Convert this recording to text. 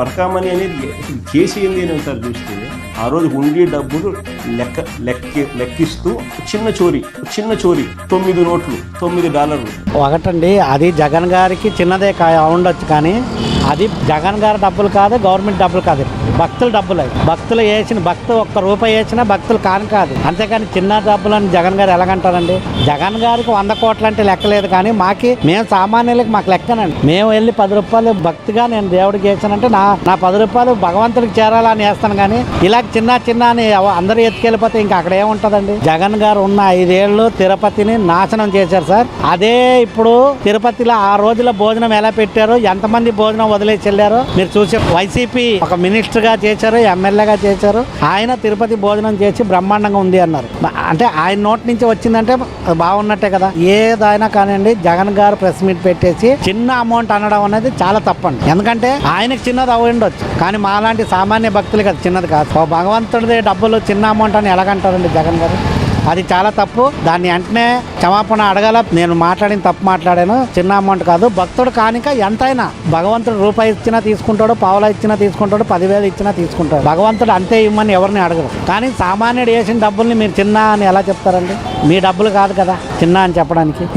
పరకామణి అనేది చేసేది అని ఒకసారి చూస్తే ఆ రోజు ఉండి డబ్బులు లెక్క లెక్క లెక్కిస్తూ చిన్న చోరీ చిన్న చోరీ తొమ్మిది నోట్లు తొమ్మిది డాలర్లు. ఒకటండి అది జగన్ గారికి చిన్నదే కా ఉండొచ్చు కానీ అది జగన్ గారి డబ్బులు కాదు గవర్నమెంట్ డబ్బులు కాదు. భక్తుల డబ్బులు అవి. భక్తులు వేసిన భక్తు ఒక్క రూపాయి వేసినా భక్తులు కాని కాదు. అంతేకాని చిన్న డబ్బులు అని జగన్ గారు ఎలాగంటారండి? జగన్ గారికి వంద కోట్లు అంటే లెక్కలేదు కానీ మాకి మేము సామాన్యులకి మాకు లెక్కనండి. మేము వెళ్ళి పది రూపాయలు భక్తిగా నేను దేవుడికి వేసానంటే నా నా పది రూపాయలు భగవంతుడికి చేరాలని వేస్తాను కానీ ఇలా చిన్న చిన్న అని అందరూ ఎత్తుకెళ్ళిపోతే ఇంకా అక్కడ ఏముంటదండి? జగన్ గారు ఉన్న ఐదేళ్ళు తిరుపతిని నాశనం చేశారు సార్. అదే ఇప్పుడు తిరుపతిలో ఆ రోజుల భోజనం ఎలా పెట్టారో ఎంతమంది భోజనం వదిలేసి వెళ్ళారో మీరు చూసే వైసీపీ ఒక మినిస్టర్గా చేశారు ఎమ్మెల్యేగా చేశారు. ఆయన తిరుపతి భోజనం చేసి బ్రహ్మాండంగా ఉంది అన్నారు. అంటే ఆయన నోటి నుంచి వచ్చిందంటే బాగున్నట్టే కదా. ఏదైనా కానివ్వండి జగన్ గారు ప్రెస్ మీట్ పెట్టేసి చిన్న అమౌంట్ అనడం అనేది చాలా తప్పండి. ఎందుకంటే ఆయనకి చిన్నది ఉండొచ్చు. కానీ మాలాంటి సామాన్య భక్తులకి అది చిన్నది కాదు. ఓ భగవంతుడిదే డబ్బులు చిన్న అమౌంట్ అని ఎలాగంటారండి జగన్ గారు? అది చాలా తప్పు. దాన్ని వెంటనే క్షమాపణ అడగాల. నేను మాట్లాడిన తప్పు మాట్లాడాను. చిన్న అమౌంట్ కాదు. భక్తుడు కానిక ఎంతైనా భగవంతుడు రూపాయి ఇచ్చినా తీసుకుంటాడు పావుల ఇచ్చినా తీసుకుంటాడు పదివేలు ఇచ్చినా తీసుకుంటాడు. భగవంతుడు అంతే ఇవ్వమని ఎవరిని అడగరు. కానీ సామాన్యుడు వేసిన డబ్బుల్ని మీరు చిన్న అని ఎలా చెప్తారండి? మీ డబ్బులు కాదు కదా చిన్న అని చెప్పడానికి.